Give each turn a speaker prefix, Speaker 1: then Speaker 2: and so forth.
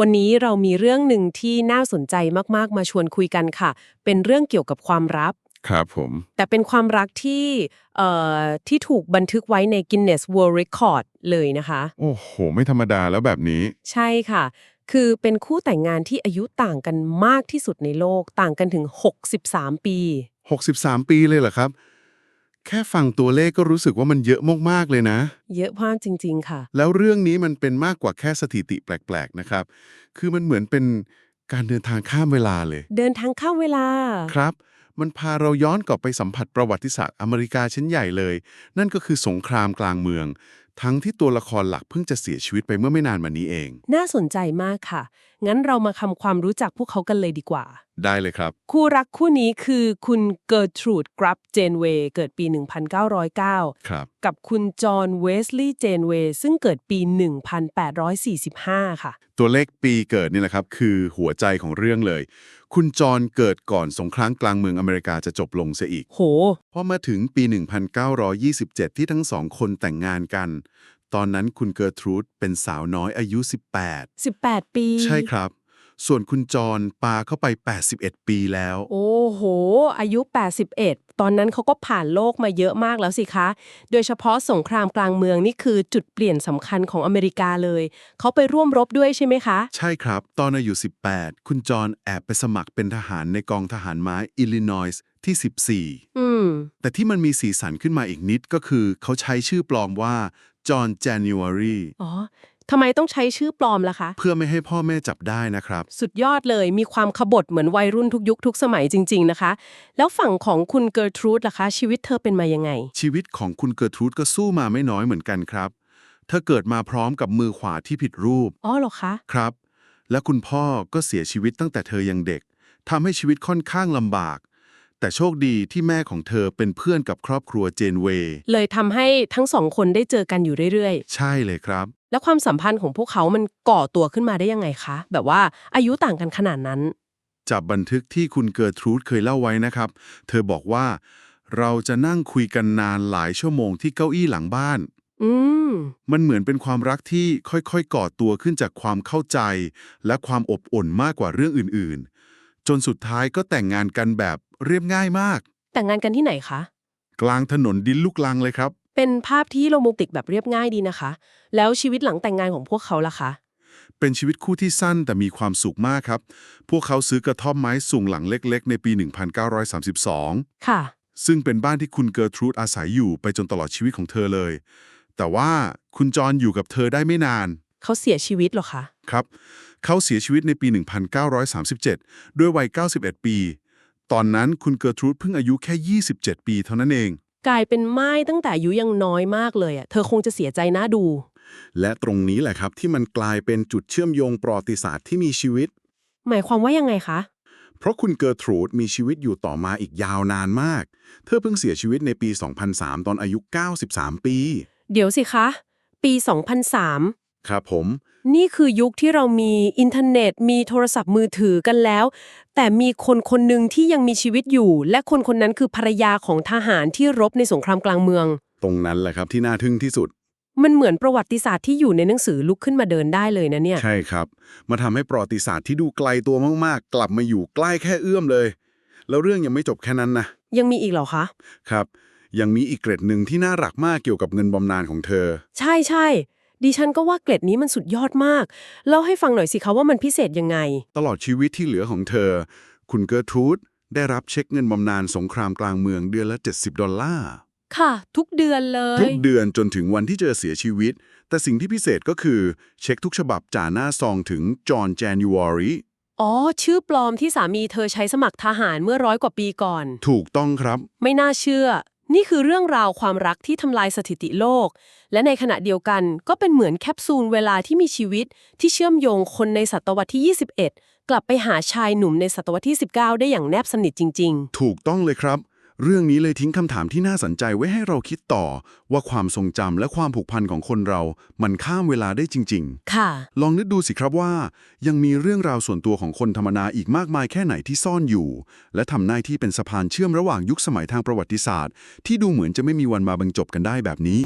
Speaker 1: วันนี้เรามีเรื่องหนึ่งที่น่าสนใจมากๆ มาชวนคุยกันค่ะ เป็นเรื่องเกี่ยวกับความลับ
Speaker 2: ครับผม
Speaker 1: แต่เป็นความรักที่เอ่อที่ถูกบันทึกไว้ใน Guinness World Record เลยนะคะ
Speaker 2: โอ้โห ไม่ธรรมดาแล้วแบบนี้
Speaker 1: ใช่ค่ะ คือเป็นคู่แต่งงานที่อายุต่างกันมากที่สุดในโลก ต่างกันถึง 63 ปี
Speaker 2: 63 ปีเลยเหรอครับ แค่ฟังตัวเลขก็รู้สึกว่ามันเยอะมากๆเลยนะ
Speaker 1: เยอะมากจริง ๆ ค่ะ
Speaker 2: แล้วเรื่องนี้มันเป็นมากกว่าแค่สถิติแปลกๆนะครับ คือมันเหมือนเป็นการเดินทางข้ามเวลาเลย
Speaker 1: เดินทางข้ามเวลา
Speaker 2: ครับ มันพาเราย้อนกลับไปสัมผัสประวัติศาสตร์อเมริกาชิ้นใหญ่เลย นั่นก็คือสงครามกลางเมือง ทั้งที่ตัวละครหลักเพิ่งจะเสียชีวิตไปเมื่อไม่นานมานี้เอง
Speaker 1: น่าสนใจมากค่ะ งั้นเรามาทำความรู้จักพวกเขากันเลยดีกว่า
Speaker 2: ได้เลยครับ
Speaker 1: คู่รักคู่นี้คือคุณเกิร์ทรูดกรับเจนเวย์เกิดปี 1909
Speaker 2: ครับ
Speaker 1: กับคุณจอห์นเวสลีย์เจนเวย์ซึ่งเกิดปี 1845 ค่ะ
Speaker 2: ตัวเลขปีเกิดนี่แหละครับ คือหัวใจของเรื่องเลย คุณจรเกิดก่อนสงครามกลางเมืองอเมริกาจะจบลงเสียอีก
Speaker 1: โห
Speaker 2: พอมาถึงปี 1927 ที่ทั้งสองคนแต่งงานกัน ตอนนั้นคุณเกิร์ทรูดเป็นสาวน้อยอายุ
Speaker 1: 18ปี
Speaker 2: 18ใช่ครับ ส่วนคุณจรปาเข้าไป 81 ปีแล้ว
Speaker 1: โอ้โห อายุ 81 ตอนนั้นเขาก็ผ่านโลกมาเยอะมากแล้วสิคะ โดยเฉพาะสงครามกลางเมืองนี่คือจุดเปลี่ยนสำคัญของอเมริกาเลย เขาไปร่วมรบด้วยใช่ไหมคะ
Speaker 2: ใช่ครับ ตอนอายุ 18 คุณจรแอบไปสมัครเป็นทหารในกองทหารม้าอิลลินอยส์ที่ 14
Speaker 1: อืม
Speaker 2: แต่ที่มันมีสีสันขึ้นมาอีกนิดก็คือ เขาใช้ชื่อปลอมว่าจอห์น January
Speaker 1: อ๋อทำไมต้องใช้ชื่อปลอมล่ะคะ
Speaker 2: เพื่อไม่ให้พ่อแม่จับได้นะครับ
Speaker 1: สุดยอดเลยมีความขบถเหมือนวัยรุ่นทุกยุคทุกสมัยจริง ๆ นะคะ แล้วฝั่งของคุณเกิร์ทรูดล่ะคะ ชีวิตเธอเป็นมายังไง
Speaker 2: ชีวิตของคุณเกิร์ทรูดก็สู้มาไม่น้อยเหมือนกันครับ เธอเกิดมาพร้อมกับมือขวาที่ผิดรูป
Speaker 1: อ๋อเหรอคะ
Speaker 2: ครับ และคุณพ่อก็เสียชีวิตตั้งแต่เธอยังเด็กทำให้ชีวิตค่อนข้างลำบาก แต่โชคดีที่แม่ของเธอเป็นเพื่อนกับครอบครัวเจนเวย์
Speaker 1: เลยทำให้ทั้งสองคนได้เจอกันอยู่เรื่อย
Speaker 2: ใช่เลยครับ
Speaker 1: ๆ แล้วความสัมพันธ์ของพวกเขามันก่อตัวขึ้นมาได้ยังไงคะ แบบว่าอายุต่างกันขนาดนั้น
Speaker 2: จากบันทึกที่คุณเกิร์ทรูดเคยเล่าไว้นะครับ เธอบอกว่า เราจะนั่งคุยกันนานหลายชั่วโมงที่เก้าอี้หลังบ้าน
Speaker 1: อืม
Speaker 2: มันเหมือนเป็นความรักที่ค่อยๆ ก่อตัวขึ้นจากความเข้าใจ และความอบอุ่นมากกว่าเรื่องอื่นๆ จนสุดท้ายก็แต่งงานกันแบบเรียบง่ายมาก
Speaker 1: แต่งงานกันที่ไหนคะ
Speaker 2: กลางถนนดินลูกลังเลยครับ
Speaker 1: เป็นภาพที่โรแมนติกแบบเรียบง่ายดีนะคะ แล้วชีวิตหลังแต่งงานของพวกเขาล่ะคะ
Speaker 2: เป็นชีวิตคู่ที่สั้นแต่มีความสุขมากครับ พวกเขาซื้อกระท่อมไม้สูงหลังเล็ก ๆ ในปี 1932
Speaker 1: ค่ะ
Speaker 2: ซึ่งเป็นบ้านที่คุณเกิร์ทรูดอาศัยอยู่ไปจนตลอดชีวิตของเธอเลย แต่ว่าคุณจรอยู่กับเธอได้ไม่นาน
Speaker 1: เขาเสียชีวิตเหรอคะ
Speaker 2: ครับ เขาเสียชีวิตในปี 1937 ด้วยวัย 91 ปี ตอนนั้นคุณเกิร์ทรูดเพิ่งอายุแค่ 27 ปีเท่านั้นเอง
Speaker 1: กลายเป็นไม้ตั้งแต่อายุยังน้อยมากเลยอะเธอคงจะเสียใจน่าดู
Speaker 2: และตรงนี้แหละครับที่มันกลายเป็นจุดเชื่อมโยงประวัติศาสตร์ที่มีชีวิต
Speaker 1: หมายความว่ายังไงคะ
Speaker 2: เพราะคุณเกิร์ทรูดมีชีวิตอยู่ต่อมาอีกยาวนานมาก เธอเพิ่งเสียชีวิตในปี 2003 ตอนอายุ 93 ปี
Speaker 1: เดี๋ยวสิคะ ปี 2003
Speaker 2: ครับผม
Speaker 1: นี่คือยุคที่เรามีอินเทอร์เน็ต มีโทรศัพท์มือถือกันแล้ว แต่มีคนคนหนึ่งที่ยังมีชีวิตอยู่ และคนคนนั้นคือภรรยาของทหารที่รบในสงครามกลางเมือง
Speaker 2: ตรงนั้นแหละครับที่น่าทึ่งที่สุด
Speaker 1: มันเหมือนประวัติศาสตร์ที่อยู่ในหนังสือลุกขึ้นมาเดินได้เลยนะเนี่ย
Speaker 2: ใช่ครับ มาทำให้ประวัติศาสตร์ที่ดูไกลตัวมากๆ กลับมาอยู่ใกล้แค่เอื้อมเลย แล้วเรื่องยังไม่จบแค่นั้นนะ
Speaker 1: ยังมีอีกเหรอคะ
Speaker 2: ครับ ยังมีอีกเกร็ดหนึ่งที่น่ารักมากเกี่ยวกับเงินบำนาญของเธอ
Speaker 1: ใช่ใช่ ดิฉันก็ว่าเกร็ดนี้มันสุดยอดมาก เล่าให้ฟังหน่อยสิคะว่ามันพิเศษยังไง
Speaker 2: ตลอดชีวิตที่เหลือของเธอ คุณเกิร์ทรูดได้รับเช็คเงินบำนาญสงครามกลางเมืองเดือนละ 70 ดอลลาร์
Speaker 1: ค่ะ ทุกเดือนเล
Speaker 2: ทุ
Speaker 1: ย
Speaker 2: กเดือนจนถึงวันที่เจอเสียชีวิต แต่สิ่งที่พิเศษก็คือเช็คทุกฉบับจ่าหน้าซองถึงจอห์น January
Speaker 1: อ๋อ ชื่อปลอมที่สามีเธอใช้สมัครทหารเมื่อร้อยกว่าปีก่อน
Speaker 2: ถูกต้องครับ
Speaker 1: ไม่น่าเชื่อ นี่คือเรื่องราวความรักที่ทำลายสถิติโลก และในขณะเดียวกันก็เป็นเหมือนแคปซูลเวลาที่มีชีวิต ที่เชื่อมโยงคนในศตวรรษที่ 21 กลับไปหาชายหนุ่มในศตวรรษที่ 19 ได้อย่างแนบสนิทจริง ๆ
Speaker 2: ถูกต้องเลยครับ เรื่องนี้เลยทิ้งคำถามที่น่าสนใจไว้ให้เราคิดต่อ ว่าความทรงจำและความผูกพันของคนเรา มันข้ามเวลาได้จริง
Speaker 1: ๆ ค่ะ
Speaker 2: ๆลองนึกดูสิครับว่า ยังมีเรื่องราวส่วนตัวของคนธรรมดาอีกมากมายแค่ไหนที่ซ่อนอยู่ และทำหน้าที่เป็นสะพานเชื่อมระหว่างยุคสมัยทางประวัติศาสตร์ ที่ดูเหมือนจะไม่มีวันมาบรรจบกันได้แบบนี้